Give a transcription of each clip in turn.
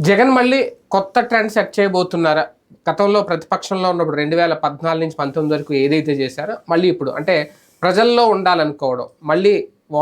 జగన్ మళ్ళీ కొత్త trend set చేయబోతున్నారా? గతంలో ప్రతిపక్షంలో ఉన్నప్పుడు రెండు వేల పద్నాలుగు నుంచి పంతొమ్మిది వరకు ఏదైతే చేశారో మళ్ళీ ఇప్పుడు అంటే ప్రజల్లో ఉండాలనుకోవడం మళ్ళీ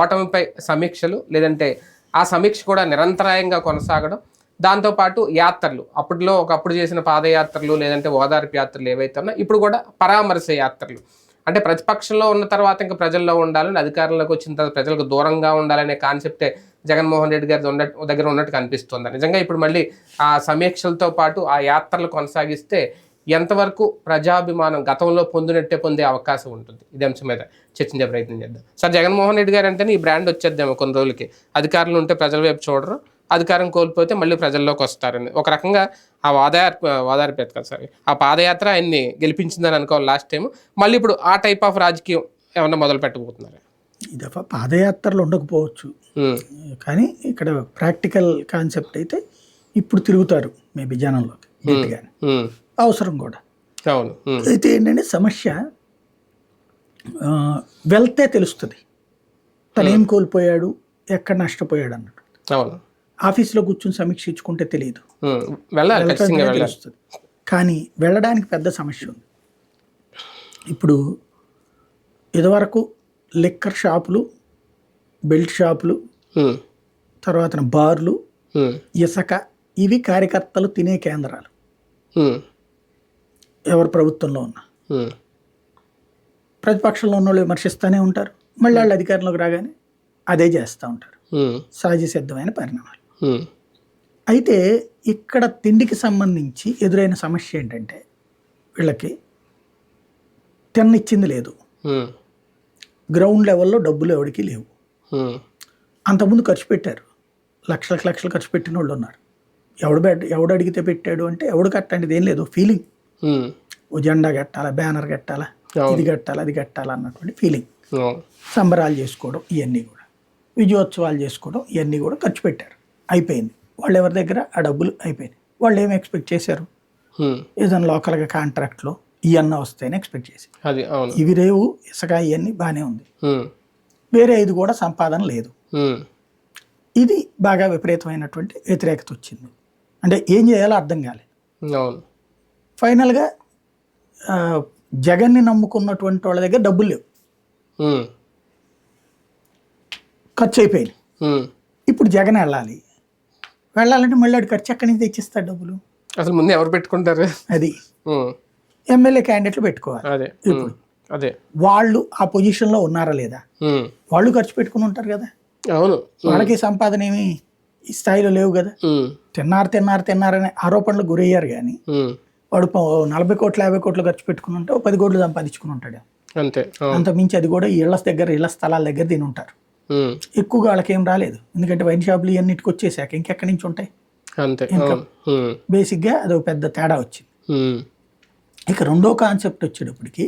ఓటమిపై సమీక్షలు లేదంటే ఆ సమీక్ష కూడా నిరంతరాయంగా కొనసాగడం దాంతోపాటు యాత్రలు అప్పట్లో ఒకప్పుడు చేసిన పాదయాత్రలు లేదంటే ఓదార్పు యాత్రలు ఏవైతే ఉన్నా ఇప్పుడు కూడా పరామర్శ యాత్రలు. అంటే ప్రతిపక్షంలో ఉన్న తర్వాత ఇంకా ప్రజల్లో ఉండాలని అధికారంలోకి వచ్చిన తర్వాత ప్రజలకు దూరంగా ఉండాలనే కాన్సెప్టే జగన్మోహన్ రెడ్డి గారి ఉన్న దగ్గర ఉన్నట్టు కనిపిస్తుంది? నిజంగా ఇప్పుడు మళ్ళీ ఆ సమీక్షలతో పాటు ఆ యాత్రలు కొనసాగిస్తే ఎంతవరకు ప్రజాభిమానం గతంలో పొందినట్టే పొందే అవకాశం ఉంటుంది? ఇది అంశం మీద చర్చించే ప్రయత్నం చేద్దాం. సార్ జగన్మోహన్ రెడ్డి గారు అంటేనే ఈ బ్రాండ్ వచ్చేద్దాము కొన్ని రోజులకి. అధికారులు ఉంటే ప్రజల వైపు చూడరు అధికారం కోల్పోతే మళ్ళీ ప్రజల్లోకి వస్తారని. ఒక రకంగా ఆ వాదార్ వాదార్పేత కదా సార్. ఆ పాదయాత్ర ఆయన్ని గెలిపించిందని అనుకోవాలి లాస్ట్ టైం మళ్ళీ ఇప్పుడు ఆ టైప్ ఆఫ్ రాజకీయం ఏమన్నా మొదలు పెట్టబోతున్నారు ఈ దఫా పాదయాత్రలు ఉండకపోవచ్చు. కానీ ఇక్కడ ప్రాక్టికల్ కాన్సెప్ట్ అయితే ఇప్పుడు తిరుగుతారు మేబీ జనంలోకి గట్టిగానే. అవసరం కూడా. అయితే ఏంటంటే సమస్య వెళ్తే తెలుస్తుంది. తను ఏం కోల్పోయాడు? ఎక్కడ నష్టపోయాడు అన్నట్టు. ఆఫీస్లో కూర్చుని సమీక్షించుకుంటే తెలియదు తెలుస్తుంది. కానీ వెళ్ళడానికి పెద్ద సమస్య ఉంది. ఇప్పుడు ఇదివరకు లిక్కర్ షాపులు బెల్ట్ షాపులు తర్వాత బార్లు ఇసుక ఇవి కార్యకర్తలు తినే కేంద్రాలు. ఎవరు ప్రభుత్వంలో ఉన్నా. ప్రతిపక్షంలో ఉన్న వాళ్ళు విమర్శిస్తూనే ఉంటారు. మళ్ళీ వాళ్ళు అధికారంలోకి రాగానే అదే చేస్తూ ఉంటారు. సహజ సిద్ధమైన పరిణామాలు. అయితే ఇక్కడ తిండికి సంబంధించి ఎదురైన సమస్య ఏంటంటే వీళ్ళకి తిన్నిచ్చింది లేదు. గ్రౌండ్ లెవెల్లో డబ్బులు ఎవరికి లేవు. అంతకుముందు ఖర్చు పెట్టారు. లక్షలకు లక్షలు ఖర్చు పెట్టిన వాళ్ళు ఉన్నారు. ఎవడు బెడ్ ఎవడు అడిగితే పెట్టాడు అంటే ఎవడు కట్టండి ఏం లేదు ఫీలింగ్ ఓ జెండా కట్టాలా బ్యానర్ కట్టాలా. ఇది కట్టాలా అది కట్టాలా అన్నటువంటి ఫీలింగ్. సంబరాలు చేసుకోవడం ఇవన్నీ కూడా. విజయోత్సవాలు చేసుకోవడం ఇవన్నీ కూడా ఖర్చు పెట్టారు. అయిపోయింది. వాళ్ళు ఎవరి దగ్గర? ఆ డబ్బులు అయిపోయినాయి. వాళ్ళు ఏం ఎక్స్పెక్ట్ చేశారు? ఏదైనా లోకల్గా కాంట్రాక్ట్లో ఇవన్నీ వస్తాయని ఎక్స్పెక్ట్ అవును. ఇవి రేవు ఇసుక ఇవన్నీ బాగానే ఉంది. వేరే ఇది కూడా సంపాదన లేదు. ఇది బాగా విపరీతమైనటువంటి వ్యతిరేకత వచ్చింది. అంటే ఏం చేయాలో అర్థం కాలేదు ఫైనల్గా జగన్ని నమ్ముకున్నటువంటి వాళ్ళ దగ్గర డబ్బులు లేవు. ఖర్చు అయిపోయింది. ఇప్పుడు జగన్ వెళ్ళాలి. వెళ్ళాలంటే మళ్ళీ ఖర్చు ఎక్కడి నుంచి తెచ్చిస్తాడు డబ్బులు? అసలు ముందు ఎవరు పెట్టుకుంటారు? అది. ఎమ్మెల్యే క్యాండిడేట్లు పెట్టుకోవాలి. అదే. ఉమ్, అదే. వాళ్ళు ఆ పొజిషన్లో ఉన్నారా లేదా? వాళ్ళు ఖర్చు పెట్టుకుని ఉంటారు కదా. అవును. వాళ్ళకి సంపాదన ఏమి ఈ స్థాయిలో లేవు కదా. తిన్నారు తిన్నారు తిన్నారనే ఆరోపణలు గురయ్యారు కానీ వాడు నలభై కోట్లు యాభై కోట్లు ఖర్చు పెట్టుకుని ఉంటే పది కోట్లు సంపాదించుకుని ఉంటాడు. అంతే. అంత మించి అది కూడా ఇళ్ళ దగ్గర ఇళ్ళ స్థలాల దగ్గర తిని ఉంటారు. ఎక్కువగా వాళ్ళకి ఏం రాలేదు. ఎందుకంటే వైన్ షాపులు ఇవన్నిటికి వచ్చేసాక ఇంకెక్కడి నుంచి ఉంటాయి? అంతే. బేసిక్గా అది పెద్ద తేడా వచ్చింది. ఇక రెండో కాన్సెప్ట్ వచ్చేటప్పటికి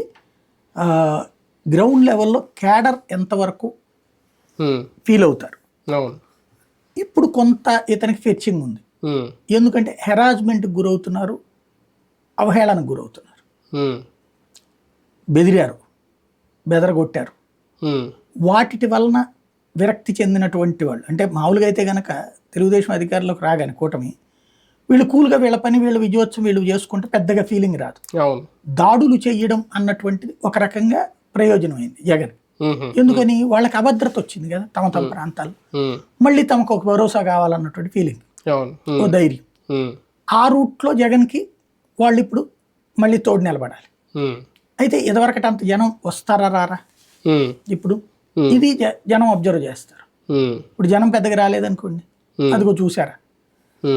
గ్రౌండ్ లెవెల్లో క్యాడర్ ఎంతవరకు ఫీల్ అవుతారు. ఇప్పుడు కొంత ఇతనికి ఫెచ్చింగ్ ఉంది. ఎందుకంటే హెరాస్మెంట్కి గురవుతున్నారు అవహేళనకు గురవుతున్నారు. బెదిరారు బెదరగొట్టారు. వాటి వలన విరక్తి చెందినటువంటి వాళ్ళు అంటే మామూలుగా అయితే గనక తెలుగుదేశం అధికారంలోకి రాగానే కూటమి వీళ్ళు కూల్గా వీళ్ళ పని వీళ్ళ విజయోత్సవం వీళ్ళు చేసుకుంటే పెద్దగా ఫీలింగ్ రాదు. దాడులు చేయడం అన్నటువంటిది ఒక రకంగా ప్రయోజనమైంది జగన్. ఎందుకని? వాళ్ళకి అభద్రత వచ్చింది కదా తమ తమ ప్రాంతాలు మళ్ళీ తమకు ఒక భరోసా కావాలన్నటువంటి ఫీలింగ్ ఓ ధైర్యం. ఆ రూట్లో జగన్కి వాళ్ళు ఇప్పుడు మళ్ళీ తోడు నిలబడాలి. అయితే ఇదివరకటి అంత జనం వస్తారా రారా? ఇప్పుడు. ఇది జనం అబ్జర్వ్ చేస్తారు. ఇప్పుడు జనం పెద్దగా రాలేదనుకోండి. అదిగో చూసారా.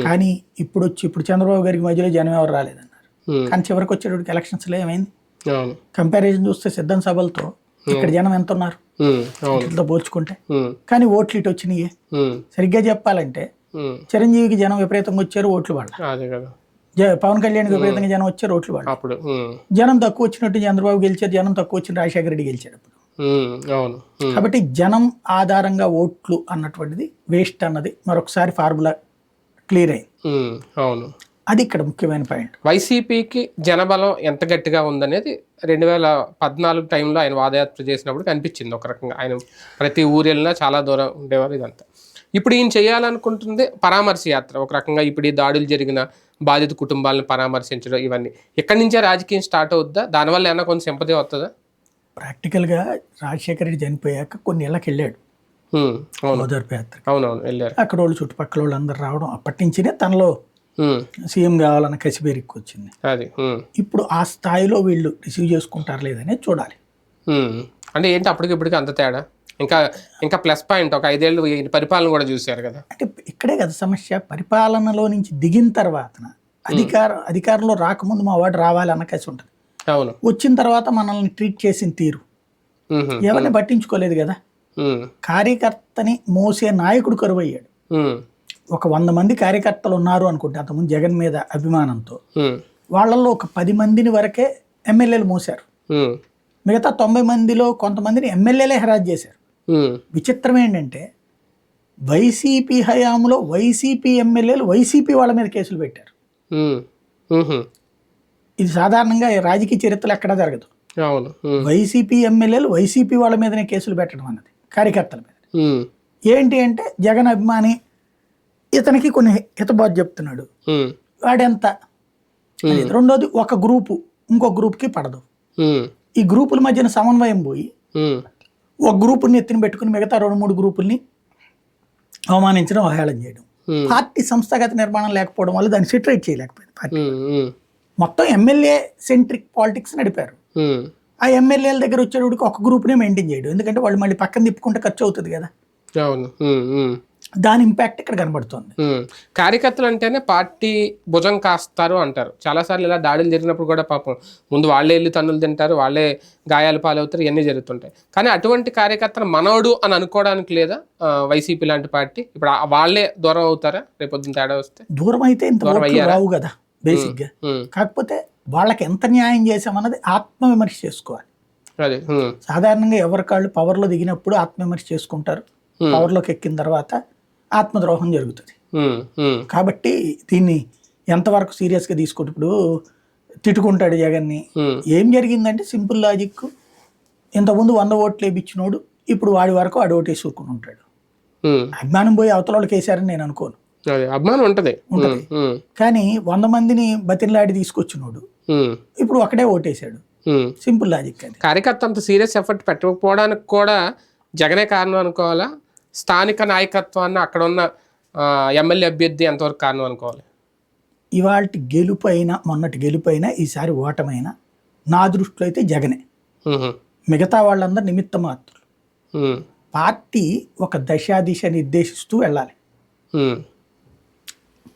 కానీ ఇప్పుడు వచ్చి ఇప్పుడు చంద్రబాబు గారికి మధ్యలో జనం ఎవరు రాలేదన్నారు. ఉమ్, కానీ చివరికి వచ్చేటప్పటికి ఎలక్షన్స్లో ఏమైంది? కంపారిజన్ చూస్తే సిద్ధం సభలతో ఇక్కడ జనం ఎంత ఉన్నారు వీటితో పోల్చుకుంటే. కానీ ఓట్లు ఇటు వచ్చినాయి. సరిగ్గా చెప్పాలంటే చిరంజీవికి జనం విపరీతంగా వచ్చారు ఓట్లు వాళ్ళ పవన్ కళ్యాణ్కి విపరీతంగా జనం వచ్చారు ఓట్లు వాళ్ళ అప్పుడు జనం తక్కువ వచ్చినట్టు చంద్రబాబు గెలిచారు జనం తక్కువ వచ్చిన రాజశేఖర రెడ్డి గెలిచాడు అప్పుడు. కాబట్టి జనం ఆధారంగా ఓట్లు అన్నటువంటిది వేస్ట్ అన్నది మరొకసారి ఫార్ములా క్లియర్ అయింది. అవును. అది ఇక్కడ ముఖ్యమైన పాయింట్. వైసీపీకి జనబలం ఎంత గట్టిగా ఉందనేది రెండు వేల పద్నాలుగు టైంలో ఆయన పాదయాత్ర చేసినప్పుడు కనిపించింది ఒక రకంగా. ఆయన ప్రతి ఊరు వెళ్ళినా చాలా దూరం ఉండేవారు ఇదంతా. ఇప్పుడు ఈయన చేయాలనుకుంటుంది పరామర్శ యాత్ర. ఒక రకంగా ఇప్పుడు ఈ దాడులు జరిగిన బాధిత కుటుంబాలను పరామర్శించడం ఇవన్నీ. ఎక్కడి నుంచే రాజకీయం స్టార్ట్ అవుద్దా? దానివల్ల ఏమైనా కొంచెం సింపతి వస్తుందా ప్రాక్టికల్గా రాజశేఖర రెడ్డి చనిపోయాక కొన్ని ఇళ్ళకి వెళ్ళాడు. ఓదార్పు యాత్ర అవునవును వెళ్ళారు. అక్కడ వాళ్ళు చుట్టుపక్కల వాళ్ళు అందరు రావడం అప్పటి నుంచినే తనలో సీఎం కావాలన్న కసిబేరికి వచ్చింది. అది ఇప్పుడు ఆ స్థాయిలో వీళ్ళు రిసీవ్ చేసుకుంటారు లేదనే చూడాలి. అంటే ఏంటి అప్పటికి ఇప్పటికి అంత తేడా? ఇంకా ఇంకా ప్లస్ పాయింట్ ఒక ఐదేళ్ళు పరిపాలన కూడా చూశారు కదా? అంటే ఇక్కడే కదా సమస్య. పరిపాలనలో నుంచి దిగిన తర్వాత అధికార అధికారంలో రాకముందు మా వాడు రావాలి అన్న కసి ఉంటుంది. అవును. వచ్చిన తర్వాత మనల్ని ట్రీట్ చేసిన తీరు. ఎవరిని పట్టించుకోలేదు కదా? కార్యకర్తని మోసే నాయకుడు కరువయ్యాడు. ఒక వంద మంది కార్యకర్తలు ఉన్నారు అనుకుంటే అంతకుముందు జగన్ మీద అభిమానంతో. వాళ్ళల్లో ఒక పది మందిని వరకే ఎమ్మెల్యేలు మోసారు మిగతా తొంభై మందిలో కొంతమందిని ఎమ్మెల్యేలే హెరాజ్ చేశారు. విచిత్రం ఏంటంటే వైసీపీ హయాంలో వైసీపీ ఎమ్మెల్యేలు వైసీపీ వాళ్ళ మీద కేసులు పెట్టారు. ఇది సాధారణంగా రాజకీయ చరిత్రలో ఎక్కడా జరగదు. వైసీపీ ఎమ్మెల్యేలు వైసీపీ వాళ్ళ మీదనే కేసులు పెట్టడం అన్నది. కార్యకర్తల మీద. ఏంటి అంటే జగన్ అభిమాని ఇతనికి కొన్ని హితబాధ చెప్తున్నాడు. వాడెంత. రెండోది ఒక గ్రూపు ఇంకో గ్రూప్కి పడదు. ఈ గ్రూపుల మధ్యన సమన్వయం పోయి ఒక గ్రూపుని ఎత్తిన పెట్టుకుని మిగతా రెండు మూడు గ్రూపుల్ని అవమానించడం అవహేళన చేయడం. పార్టీ సంస్థాగత నిర్మాణం లేకపోవడం వల్ల దాన్ని సెటరేట్ చేయలేకపోయింది పార్టీ. మొత్తం ఎమ్మెల్యే సెంట్రిక్ పాలిటిక్స్ నడిపారు. ఆ ఎమ్మెల్యేల దగ్గర వచ్చేటప్పటికి ఒక గ్రూప్నే మెయింటైన్ చేయడం. ఎందుకంటే వాళ్ళు మళ్ళీ పక్కన తిప్పుకుంటే ఖర్చు అవుతుంది కదా. అవును. దాని ఇంపాక్ట్ ఇక్కడ కనబడుతుంది. కార్యకర్తలు అంటేనే పార్టీ భుజం కాస్తారు అంటారు. చాలాసార్లు ఇలా దాడులు జరిగినప్పుడు కూడా పాపం ముందు వాళ్ళే వెళ్ళి తన్నులు తింటారు వాళ్ళే గాయాలు పాలవుతారు ఇవన్నీ జరుగుతుంటాయి. కానీ అటువంటి కార్యకర్తలు మనోడు అని అనుకోవడానికి లేదా? వైసీపీ లాంటి పార్టీ? ఇప్పుడు వాళ్ళే దూరం అవుతారా? రేపొద్దున తేడా వస్తే? దూరం అయితే ఇంత? రావు కదా బేసిక్గా. కాకపోతే వాళ్ళకి ఎంత న్యాయం చేసామన్నది ఆత్మవిమర్శ చేసుకోవాలి. సాధారణంగా ఎవరి కాళ్ళు పవర్లో దిగినప్పుడు ఆత్మవిమర్శ చేసుకుంటారు. పవర్లోకి ఎక్కిన తర్వాత ఆత్మద్రోహం జరుగుతుంది. కాబట్టి దీన్ని ఎంతవరకు సీరియస్గా తీసుకుంటే ఇప్పుడు తిట్టుకుంటాడు జగన్ని. ఏం జరిగిందంటే సింపుల్ లాజిక్. ఇంతకుముందు వంద ఓట్లు వేయించినోడు ఇప్పుడు వాడి వరకు ఆడు ఓటేసి ఊరుకుని ఉంటాడు. అభిమానం పోయి అవతల వాళ్ళకి వేసారని నేను అనుకోను. అభిమానం ఉంటది. కానీ వంద మందిని బతిలాడి తీసుకొచ్చినోడు ఇప్పుడు ఒకడే ఓటేశాడు. సింపుల్ లాజిక్ అది. కార్యకర్త అంత సీరియస్ ఎఫర్ట్ పెట్టకపోవడానికి కూడా జగనే కారణం అనుకోవాలా? స్థానిక నాయకత్వాన్ని అక్కడ ఉన్న ఎమ్మెల్యే అభ్యర్థి ఎంతవరకు కారణం అనుకోవాలి? ఇవాళ గెలుపు అయినా మొన్నటి గెలుపు అయినా ఈసారి ఓటమైనా నా దృష్టిలో అయితే జగనే. మిగతా వాళ్ళందరూ నిమిత్త మాత్రులు. పార్టీ ఒక దశా దిశ నిర్దేశిస్తూ వెళ్ళాలి.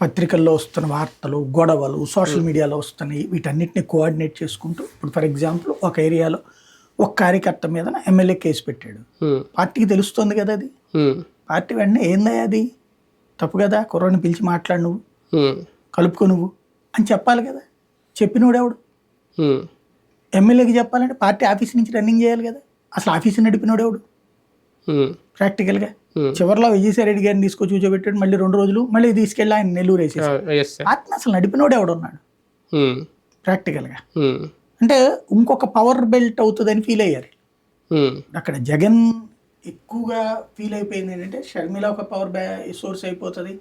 పత్రికల్లో వస్తున్న వార్తలు గొడవలు సోషల్ మీడియాలో వస్తున్నాయి. వీటన్నిటిని కోఆర్డినేట్ చేసుకుంటూ ఇప్పుడు ఫర్ ఎగ్జాంపుల్ ఒక ఏరియాలో ఒక కార్యకర్త మీద ఎమ్మెల్యే కేసు పెట్టాడు. పార్టీకి తెలుస్తుంది కదా అది. పార్టీ వెంటనే ఏందయ్యా అది? తప్పు కదా కుర్రని పిలిచి మాట్లాడు నువ్వు. కలుపుకో నువ్వు అని చెప్పాలి కదా. చెప్పినోడు ఎవడు? ఉమ్, ఎమ్మెల్యేకి చెప్పాలంటే పార్టీ ఆఫీస్ నుంచి రన్నింగ్ చేయాలి కదా. అసలు ఆఫీస్ నడిపినోడు ఎవడు? ఉమ్, ప్రాక్టికల్గా. చివరిలో విజయసాయి రెడ్డి గారిని తీసుకొచ్చి కూర్చోబెట్టాడు మళ్ళీ రెండు రోజులు మళ్ళీ తీసుకెళ్ళి ఆయన నెల్లూరు వేసేసి ఆ, yes, sir. పార్టీని అసలు నడిపినోడు ఎవడున్నాడు? ప్రాక్టికల్గా ఉమ్, అంటే ఇంకొక పవర్ బెల్ట్ అవుతుందని ఫీల్ అయ్యారు. అక్కడ జగన్ ఎక్కువగా ఫీల్ అయిపోయింది ఏంటంటే షర్మిల ఒక పవర్ సోర్స్ అయిపోతుంది.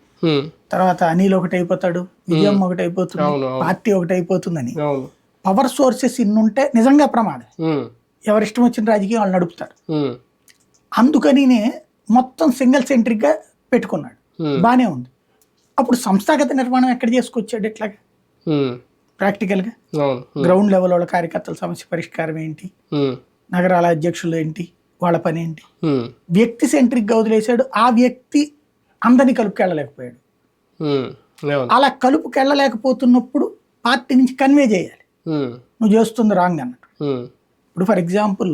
తర్వాత అనిల్ ఒకటి అయిపోతాడు విజయం ఒకటి అయిపోతుంది. పార్టీ ఒకటి అయిపోతుందని. పవర్ సోర్సెస్ ఇన్నుంటే నిజంగా ప్రమాదం. ఎవరిష్టం వచ్చిన రాజకీయం వాళ్ళు నడుపుతారు. అందుకనినే మొత్తం సింగిల్ సెంట్రిక్గా పెట్టుకున్నాడు. ఉమ్, బాగానే ఉంది. అప్పుడు సంస్థాగత నిర్మాణం ఎక్కడ చేసుకొచ్చాడు ఇట్లాగా ఉమ్, ప్రాక్టికల్గా గ్రౌండ్ లెవెల్ వాళ్ళ కార్యకర్తల సమస్య పరిష్కారం ఏంటి? ఉమ్, నగరాల అధ్యక్షులు ఏంటి? వాళ్ళ పని ఏంటి? ఉమ్, వ్యక్తి సెంట్రిక్గా వదిలేశాడు. ఆ వ్యక్తి అందరినీ కలుపుకెళ్ళలేకపోయాడు. అలా కలుపుకెళ్ళలేకపోతున్నప్పుడు పార్టీ నుంచి కన్వే చేయాలి. నువ్వు చేస్తుంది రాంగ్ అన్నట్టు. ఇప్పుడు ఫర్ ఎగ్జాంపుల్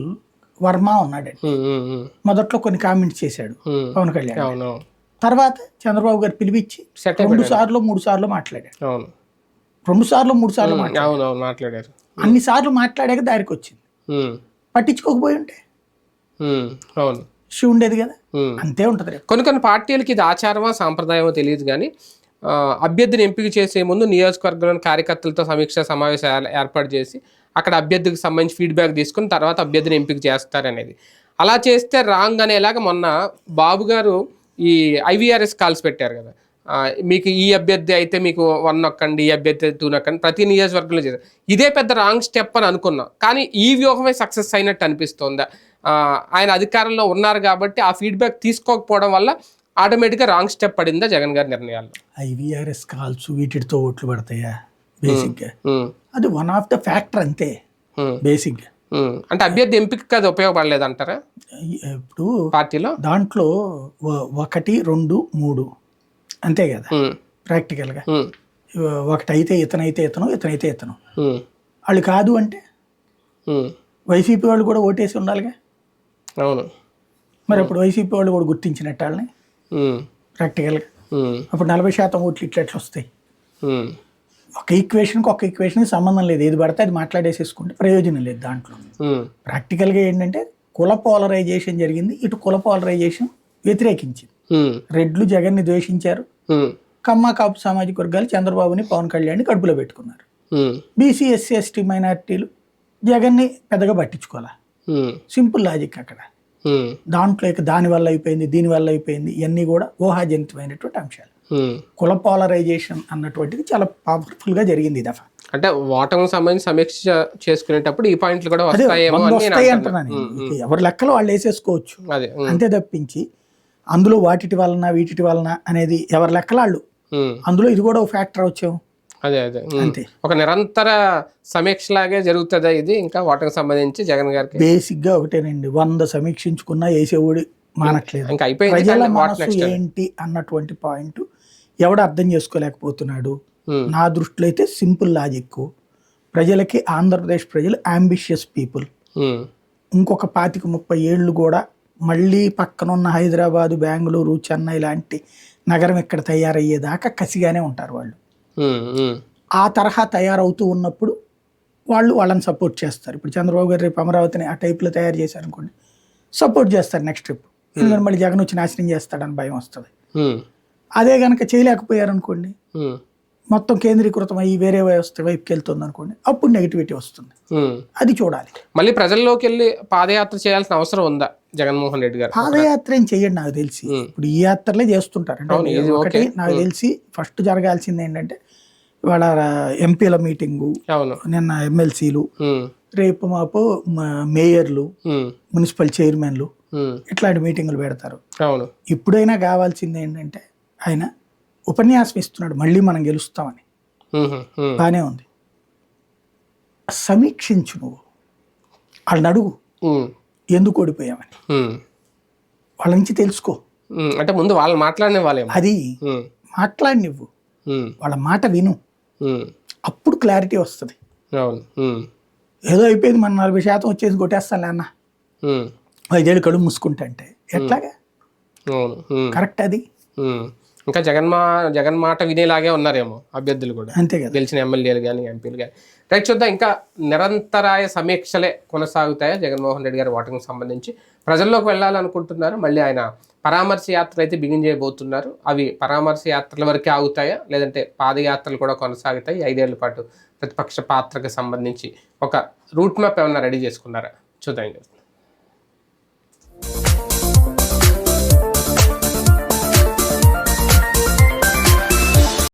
వర్మ ఉన్నాడు ఉమ్, ఉమ్, ఉమ్, మొదట్లో కొన్ని కామెంట్స్ చేశాడు పవన్ కళ్యాణ్. తర్వాత చంద్రబాబు గారు పిలిపించి రెండు సార్లు మూడు సార్లు మాట్లాడాడు. అవును. రెండు సార్లు మూడు సార్లు మాట్లాడారు. అన్ని సార్లు మాట్లాడాక దారికి వచ్చింది. పట్టించుకోకపోయి ఉంటే? ఇష్యూ ఉండేది కదా. అంతే ఉంటుంది కొన్ని కొన్ని పార్టీలకి ఇది ఆచారమా సాంప్రదాయమో తెలియదు కానీ అభ్యర్థిని ఎంపిక చేసే ముందు నియోజకవర్గంలోని కార్యకర్తలతో సమీక్ష సమావేశాలు ఏర్పాటు చేసి అక్కడ అభ్యర్థికి సంబంధించి ఫీడ్బ్యాక్ తీసుకుని తర్వాత అభ్యర్థిని ఎంపిక చేస్తారనేది. అలా చేస్తే రాంగ్ అనేలాగా మొన్న బాబు గారు ఈ ఐవీఆర్ఎస్ కాల్స్ పెట్టారు కదా. మీకు ఈ అభ్యర్థి అయితే మీకు వన్ నొక్కండి ఈ అభ్యర్థి టూ నొక్కండి ప్రతి నియోజకవర్గంలో చేశారు. ఇదే పెద్ద రాంగ్ స్టెప్ అని అనుకున్నాం. కానీ ఈ వ్యూహమే సక్సెస్ అయినట్టు అనిపిస్తోందా? ఆయన అధికారంలో ఉన్నారు కాబట్టి ఆ ఫీడ్బ్యాక్ తీసుకోకపోవడం వల్ల ఆటోమేటిక్గా రాంగ్ స్టెప్ పడిందా జగన్ గారి నిర్ణయాల్లో? ఐవీఆర్ఎస్ కాల్స్ వీటితో ఓట్లు పడతాయా? బేసిక్గా అది వన్ ఆఫ్ ద ఫ్యాక్టర్ అంతే బేసిక్గా ఉమ్. అంటే అభ్యర్థి ఎంపిక అది ఉపయోగపడలేదు అంటారా ఇప్పుడు పార్టీలో? దాంట్లో ఒకటి రెండు మూడు. అంతే కదా? ప్రాక్టికల్గా ఉమ్, ఒకటైతే ఇతనైతే ఇతను ఇతనైతే ఇతను. వాళ్ళు కాదు అంటే. వైసీపీ వాళ్ళు కూడా ఓటేసి ఉండాలిగా? అవును. మరి అప్పుడు వైసీపీ వాళ్ళు కూడా గుర్తించినట్టు వాళ్ళని ప్రాక్టికల్గా అప్పుడు నలభై శాతం ఓట్లు ఇట్లా ఎట్లా వస్తాయి. ఒక ఈక్వేషన్కి ఒక ఈక్వేషన్కి సంబంధం లేదు. ఏది పడితే అది మాట్లాడేసేసుకుంటే ప్రయోజనం లేదు దాంట్లో. ప్రాక్టికల్గా ఏంటంటే కుల పోలరైజేషన్ జరిగింది. ఇటు కుల పోలరైజేషన్ వ్యతిరేకించింది. రెడ్లు జగన్ని ద్వేషించారు. కమ్మ కాపు సామాజిక వర్గాలు చంద్రబాబుని పవన్ కళ్యాణ్ని కడుపులో పెట్టుకున్నారు. బీసీ ఎస్సీ ఎస్టీ మైనారిటీలు జగన్ని పెద్దగా పట్టించుకోవాలా? సింపుల్ లాజిక్ అక్కడ. దాంట్లో ఇక దాని వల్ల అయిపోయింది దీని వల్ల అయిపోయింది ఇవన్నీ కూడా ఊహాజనితమైనటువంటి అంశాలు. కుల పోలరైజేషన్ అన్నటువంటిది చాలా పవర్ఫుల్గా జరిగింది ఈ దఫా. అంటే ఓటమికి సంబంధించి సమీక్ష చేసుకునేటప్పుడు ఈ పాయింట్లు కూడా వస్తాయి. అంటున్నాను ఎవరి లెక్కలో వాళ్ళు వేసేసుకోవచ్చు. అంతే తప్పించి అందులో వాటిటి వలన వీటిటి వలన అనేది ఎవరి లెక్కలాళ్ళు అందులో ఇది కూడా ఒక ఫ్యాక్టర్ వచ్చాం అదే అదే. అంతే. ఒక నిరంతర సమీక్ష లాగే జరుగుతుందా ఇది? ఇంకా ఓటమికి సంబంధించి జగన్ గారికి? బేసిక్గా ఒకటేనండి. వంద సమీక్షించుకున్నా వేసేవాడు మానట్లేదు. ఇంకా అయిపోయింది ఏంటి అన్నటువంటి పాయింట్ ఎవడు అర్థం చేసుకోలేకపోతున్నాడు. నా దృష్టిలో అయితే సింపుల్ లాజిక్. ప్రజలకి ఆంధ్రప్రదేశ్ ప్రజలు అంబిషియస్ పీపుల్. ఇంకొక పాతిక ముప్పై ఏళ్ళు కూడా మళ్ళీ పక్కనున్న హైదరాబాదు బెంగళూరు చెన్నై లాంటి నగరం ఇక్కడ తయారయ్యేదాకా కసిగానే ఉంటారు వాళ్ళు. ఆ తరహా తయారవుతూ ఉన్నప్పుడు వాళ్ళు వాళ్ళని సపోర్ట్ చేస్తారు. ఇప్పుడు చంద్రబాబు గారు రేపు అమరావతిని ఆ టైప్లో తయారు చేశారనుకోండి సపోర్ట్ చేస్తారు నెక్స్ట్ ట్రిప్. ఎందుకంటే మళ్ళీ జగన్ వచ్చి నాశనం చేస్తాడని భయం వస్తుంది. అదే కనుక చేయలేకపోయారనుకోండి మొత్తం కేంద్రీకృతం అయ్యి వేరే వ్యవస్థ వైపుకి వెళ్తుంది అనుకోండి అప్పుడు నెగిటివిటీ వస్తుంది. అది చూడాలి. మళ్ళీ ప్రజల్లోకి వెళ్ళి పాదయాత్ర చేయాల్సిన అవసరం ఉందా? జగన్మోహన్ రెడ్డి గారు. పాదయాత్ర ఏం చెయ్యండి నాకు తెలిసి. ఇప్పుడు ఈ యాత్రలే చేస్తుంటారు. అంటే ఒకటి. నాకు తెలిసి ఫస్ట్ జరగాల్సింది ఏంటంటే ఇవాళ ఎంపీల మీటింగు నిన్న ఎమ్మెల్సీలు రేపు మాపు మేయర్లు మున్సిపల్ చైర్మన్లు ఇట్లాంటి మీటింగులు పెడతారు. అవును. ఇప్పుడైనా కావాల్సింది ఏంటంటే ఆయన ఉపన్యాసం ఇస్తున్నాడు మళ్ళీ మనం గెలుస్తామని. బాగానే ఉంది. సమీక్షించు నువ్వు. వాళ్ళని అడుగు. ఎందుకు ఓడిపోయామని. వాళ్ళ నుంచి తెలుసుకో. అంటే ముందు వాళ్ళు మాట్లాడిన వాళ్ళేమో. అది ఉమ్, మాట్లాడి నువ్వు ఉమ్, వాళ్ళ మాట విను. అప్పుడు క్లారిటీ వస్తుంది. ఏదో అయిపోయింది మన నలభై శాతం వచ్చేసి కొట్టేస్తానులే అన్న. ఐదేళ్ళు కడుపు మూసుకుంటా అంటే. ఎట్లాగా? కరెక్ట్ అది. ఇంకా జగన్ మా జగన్ మాట వినేలాగే ఉన్నారేమో అభ్యర్థులు కూడా. అంతే కదా. గెలిచిన ఎమ్మెల్యేలు కానీ ఎంపీలు కానీ రైట్ చూద్దాం ఇంకా నిరంతరాయ సమీక్షలే కొనసాగుతాయా? జగన్మోహన్ రెడ్డి గారి ఓటమికి సంబంధించి. ప్రజల్లోకి వెళ్ళాలనుకుంటున్నారు మళ్ళీ ఆయన పరామర్శ యాత్ర అయితే బిగిన్ చేయబోతున్నారు. అవి పరామర్శ యాత్రల వరకే ఆగుతాయా? లేదంటే పాదయాత్రలు కూడా కొనసాగుతాయి? ఐదేళ్ళ పాటు ప్రతిపక్ష పాత్రకు సంబంధించి ఒక రూట్ మ్యాప్ ఏమన్నా రెడీ చేసుకున్నారా? చూద్దాం